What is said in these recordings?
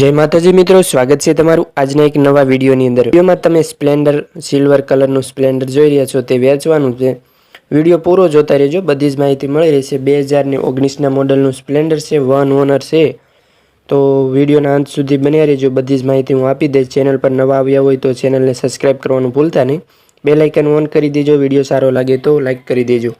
જય માતાજી મિત્રો, સ્વાગત છે તમારું આજના એક નવા વિડીયોની અંદર. વિડીયોમાં તમે સ્પ્લેન્ડર, સિલ્વર કલરનું સ્પ્લેન્ડર જોઈ રહ્યા છો, તે વેચવાનું છે. વીડિયો પૂરો જોતા રહેજો, બધી જ માહિતી મળી રહેશે. બે હજાર ને ઓગણીસના મોડલનું સ્પ્લેન્ડર છે, વન ઓનર છે. તો વિડીયોના અંત સુધી બન્યા રહેજો, બધી જ માહિતી હું આપી દઈશ. ચેનલ પર નવા આવ્યા હોય તો ચેનલને સબસ્ક્રાઇબ કરવાનું ભૂલતા નહીં. બે લાઇકન ઓન કરી દેજો, વીડિયો સારો લાગે તો લાઇક કરી દેજો.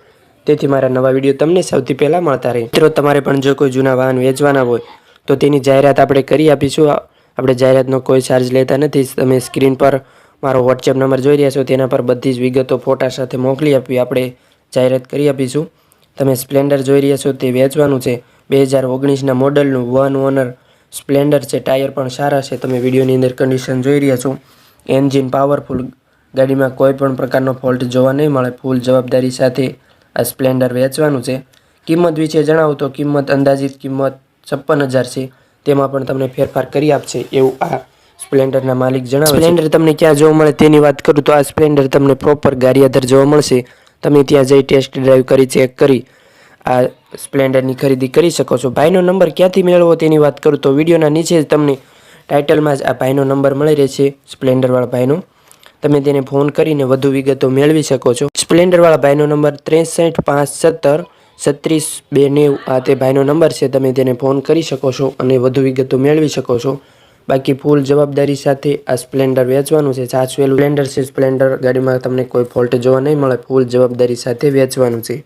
તેથી મારા નવા વીડિયો તમને સૌથી પહેલાં મળતા રહે. મિત્રો, તમારે પણ જો કોઈ જૂના વાહન વેચવાના હોય તો તેની જાહેરાત આપણે કરી આપીશું. આપણે જાહેરાતનો કોઈ ચાર્જ લેતા નથી. તમે સ્ક્રીન પર મારો વોટ્સએપ નંબર જોઈ રહ્યા છો. તેના પર બધી જ વિગતો ફોટા સાથે મોકલી આપી આપણે જાહેરાત કરી આપીશું. તમે સ્પ્લેન્ડર જોઈ રહ્યા છો. તે વેચવાનું છે. બે હજાર ઓગણીસના મોડલનું વન ઓનર સ્પ્લેન્ડર છે. ટાયર પણ સારા છે. તમે વિડીયોની અંદર કન્ડિશન જોઈ રહ્યા છો. એન્જિન પાવરફુલ ગાડીમાં કોઈ પણ પ્રકારનો ફોલ્ટ જોવા નહીં મળે. ફૂલ જવાબદારી સાથે આ સ્પ્લેન્ડર વેચવાનું છે. કિંમત વિશે જણાવું તો કિંમત અંદાજિત કિંમત છપ્પન હજાર છે. તેમાં પણ તમને ફેરફાર કરી આપશે એવું આ સ્પ્લેન્ડરના માલિક જણાવે સ્પ્લેન્ડર તમને ક્યાં જોવા મળે તેની વાત કરું તો આ સ્પ્લેન્ડર તમને પ્રોપર ગારિયાધર જોવા મળશે. તમે ત્યાં જઈ ટેસ્ટ ડ્રાઈવ કરી, ચેક કરી, આ સ્પ્લેન્ડરની ખરીદી કરી શકો છો. ભાઈનો નંબર ક્યાંથી મેળવો તેની વાત કરું તો વિડીયોના નીચે તમને ટાઇટલમાં જ આ ભાઈનો નંબર મળી રહેશે, સ્પ્લેન્ડરવાળા ભાઈનો. તમે તેને ફોન કરીને વધુ વિગતો મેળવી શકો છો. સ્પ્લેન્ડરવાળા ભાઈનો નંબર ત્રેસઠ પાંચ સત્તર છત્રીસ બે નેવું. આ તે ભાઈનો નંબર છે, તમે તેને ફોન કરી શકો છો અને વધુ વિગતો મેળવી શકો છો. બાકી ફૂલ જવાબદારી સાથે આ સ્પ્લેન્ડર વેચવાનું છે, સાચવેલું સ્પ્લેન્ડર છે, સ્પ્લેન્ડર ગાડીમાં તમને કોઈ ફોલ્ટ જોવા નહીં મળે, ફૂલ જવાબદારી સાથે વેચવાનું છે.